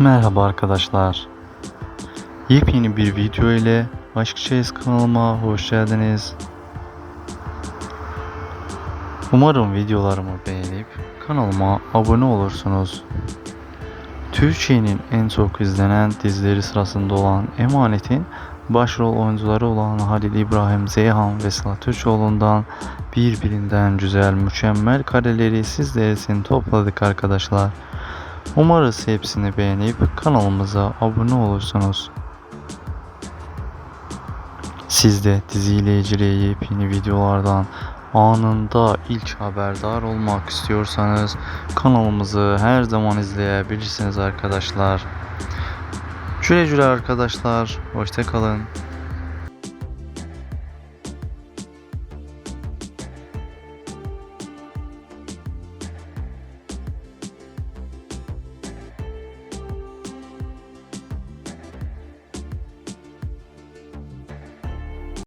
Merhaba arkadaşlar. Yepyeni bir video ile Aşk Çeyiz kanalıma hoş geldiniz. Umarım videolarımı beğenip kanalıma abone olursunuz. Türkiye'nin en çok izlenen dizileri sırasında olan Emanet'in başrol oyuncuları olan Halil İbrahim Zeyhan ve Sıla Türkoğlu'ndan birbirinden güzel mükemmel kareleri sizler için topladık arkadaşlar. Umarız hepsini beğenip kanalımıza abone olursunuz. Siz de diziyle ilgili yepyeni videolardan anında ilk haberdar olmak istiyorsanız kanalımızı her zaman izleyebilirsiniz arkadaşlar. Güle güle arkadaşlar. Hoşçakalın.